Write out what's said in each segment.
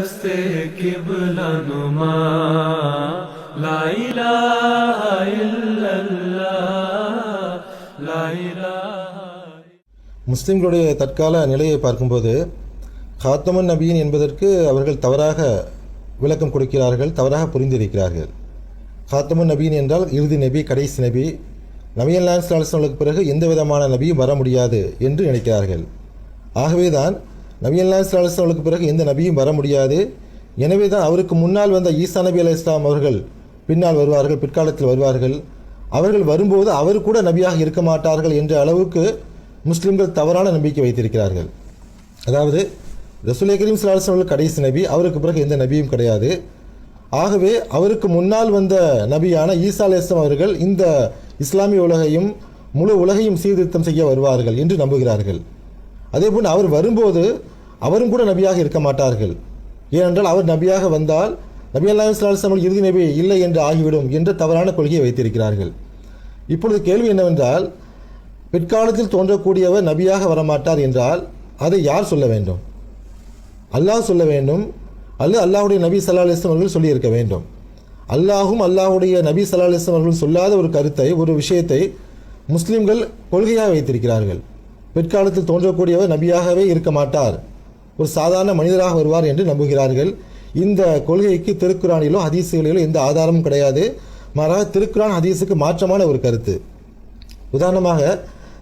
দস্তে কিবলা নুমা লাইলা முஸ்லிம்களுடைய தற்கால நிலையை பார்க்கும்போது காத்தமன் நபியின் என்பதற்கு அவர்கள் தவறாக விளக்கம் கொடுக்கிறார்கள் தவறாக புரிந்திருக்கிறார்கள். காத்தமன் நபியின் என்றால் இறுதி நபி கடைசி நபி. நபியன் லான்ஸ் லால்சனுக்கு பிறகு எந்த விதமான நபியும் வர முடியாது என்று நினைக்கிறார்கள். ஆகவே தான் நபியல்லான் சலாஹலுக்கு பிறகு எந்த நபியும் வர முடியாது. எனவே தான் அவருக்கு முன்னால் வந்த ஈசா நபி அலி இஸ்லாம் அவர்கள் பின்னால் வருவார்கள் பிற்காலத்தில் வருவார்கள். அவர்கள் வரும்போது அவர் கூட நபியாக இருக்க மாட்டார்கள் என்ற அளவுக்கு முஸ்லீம்கள் தவறான நம்பிக்கை வைத்திருக்கிறார்கள். அதாவது ரசூலை கரீம் சலாஹம் அவர்கள் கடைசி நபி அவருக்கு பிறகு எந்த நபியும் கிடையாது. ஆகவே அவருக்கு முன்னால் வந்த நபியான ஈசா அலிஸ்லாம் அவர்கள் இந்த இஸ்லாமிய உலகையும் முழு உலகையும் சீர்திருத்தம் செய்ய வருவார்கள் என்று நம்புகிறார்கள். அதேபோல் அவர் வரும்போது அவரும் கூட நபியாக இருக்க மாட்டார்கள். ஏனென்றால் அவர் நபியாக வந்தால் நபி அல்லாஹ் சலாஹம் இறுதி நபி இல்லை என்று ஆகிவிடும் என்ற தவறான கொள்கையை வைத்திருக்கிறார்கள். இப்பொழுது கேள்வி என்னவென்றால் பிற்காலத்தில் தோன்றக்கூடியவர் நபியாக வரமாட்டார் என்றால் அதை யார் சொல்ல வேண்டும்? அல்லாஹ் சொல்ல வேண்டும். அல்லது அல்லாஹுடைய நபி சல்லா அலிஸ்லாம் அவர்கள் சொல்லியிருக்க வேண்டும். அல்லாஹும் அல்லாஹுடைய நபி சல்லா அலிஸ்லாம் அவர்கள் சொல்லாத ஒரு கருத்தை ஒரு விஷயத்தை முஸ்லீம்கள் கொள்கையாக வைத்திருக்கிறார்கள். பிற்காலத்தில் தோன்றக்கூடியவர் நபியாகவே இருக்க மாட்டார். ஒரு சாதாரண மனிதராக வருவார் என்று நம்புகிறார்கள். இந்த கொள்கைக்கு திருக்குறானிலோ ஹதீஸுகளிலோ எந்த ஆதாரமும் கிடையாது. மாறாக திருக்குரான் ஹதீஸுக்கு மாற்றமான ஒரு கருத்து. உதாரணமாக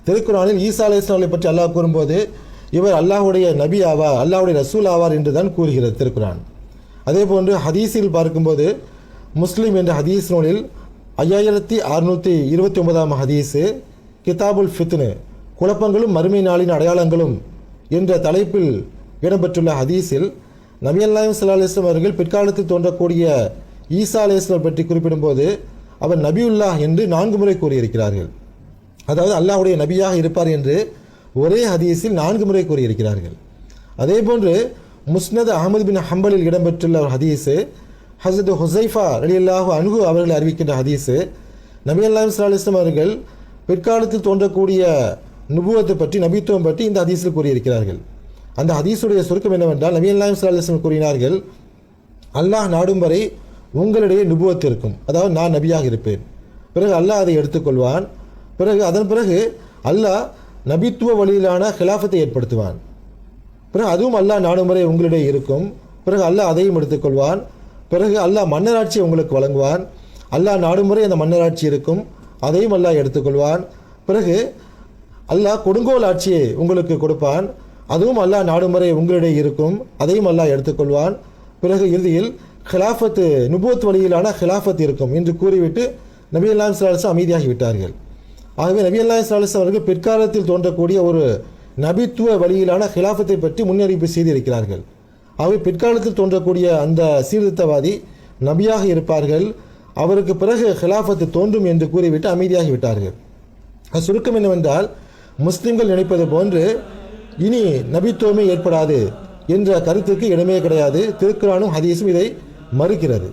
திருக்குறானில் ஈசா அலையாமலை பற்றி அல்லாஹ் கூறும்போது இவர் அல்லாஹுடைய நபி ஆவார் அல்லாஹுடைய ரசூல் ஆவார் என்று தான் கூறுகிறது திருக்குரான் அதே போன்று ஹதீஸில் பார்க்கும்போது முஸ்லீம் என்ற ஹதீஸ் நூலில் ஐயாயிரத்தி அறுநூற்றி இருபத்தி ஒன்பதாம் ஹதீஸு கிதாபுல் ஃபித்னு குழப்பங்களும் மறுமை நாளின் அடையாளங்களும் என்ற தலைப்பில் இடம்பெற்றுள்ள ஹதீஸில் நபி அல்லாஹிம் சல்லா அலிஸ்லாம் அவர்கள் பிற்காலத்தில் தோன்றக்கூடிய ஈசா அலிஸ்லாம் பற்றி குறிப்பிடும்போது அவர் நபியுல்லா என்று நான்கு முறை கூறியிருக்கிறார்கள். அதாவது அல்லாஹ்வுடைய நபியாக இருப்பார் என்று ஒரே ஹதீஸில் நான்கு முறை கூறியிருக்கிறார்கள். அதே போன்று முஸ்னத் அகமது பின் ஹம்பலில் இடம்பெற்றுள்ள ஒரு ஹதீஸு ஹசரத் ஹுசைஃபா அலி அல்லாஹு அன்ஹு அவர்கள் அறிவிக்கின்ற ஹதீஸு நபி அல்லாஹ் சலாஹ் அவர்கள் பிற்காலத்தில் தோன்றக்கூடிய நுபுவத்தை பற்றி நபித்துவம் பற்றி இந்த ஹதீஸில் கூறியிருக்கிறார்கள். அந்த ஹதீஸுடைய சுருக்கம் என்னவென்றால் நபி அல்லாஹிம் சல்லாஹம் கூறினார்கள் அல்லாஹ் நாடும் வரை உங்களிடையே நுபுவத் இருக்கும். அதாவது நான் நபியாக இருப்பேன். பிறகு அல்லாஹ் அதை எடுத்துக்கொள்வான். பிறகு அதன் பிறகு அல்லாஹ் நபித்துவ வழியிலான ஹிலாஃபத்தை ஏற்படுத்துவான். பிறகு அதுவும் அல்லாஹ் நாடும் வரை உங்களிடையே இருக்கும். பிறகு அல்லாஹ் அதையும் எடுத்துக்கொள்வான். பிறகு அல்லாஹ் மன்னராட்சியை உங்களுக்கு வழங்குவான். அல்லாஹ் நாடும் வரை அந்த மன்னராட்சி இருக்கும். அதையும் அல்லாஹ் எடுத்துக்கொள்வான். பிறகு அல்லாஹ் கொடுங்கோல் ஆட்சியை உங்களுக்கு கொடுப்பான். அதுவும் அல்லாஹ் நாடும் வரை உங்களிடையே இருக்கும். அதையும் அல்லாஹ் எடுத்துக்கொள்வான். பிறகு இறுதியில் ஹிலாஃபத்து நுபுவத் வழியிலான ஹிலாஃபத் இருக்கும் என்று கூறிவிட்டு நபி அல்லாம் சலாஹ் அமைதியாகி விட்டார்கள். ஆகவே நபி அல்லாஹ் சலாஹ் அவர்கள் பிற்காலத்தில் தோன்றக்கூடிய ஒரு நபித்துவ வழியிலான ஹிலாஃபத்தை பற்றி முன்னறிவிப்பு செய்திருக்கிறார்கள். ஆகவே பிற்காலத்தில் தோன்றக்கூடிய அந்த சீர்திருத்தவாதி நபியாக இருப்பார்கள். அவருக்கு பிறகு ஹிலாஃபத்து தோன்றும் என்று கூறிவிட்டு அமைதியாகி விட்டார்கள். சுருக்கம் என்னவென்றால் முஸ்லிம்கள் நினைப்பது போன்று இனி நபித்துவமே ஏற்படாது என்ற கருத்துக்கு இடமே கிடையாது. திருக்குறானும் ஹதீஸும் இதை மறுக்கிறது.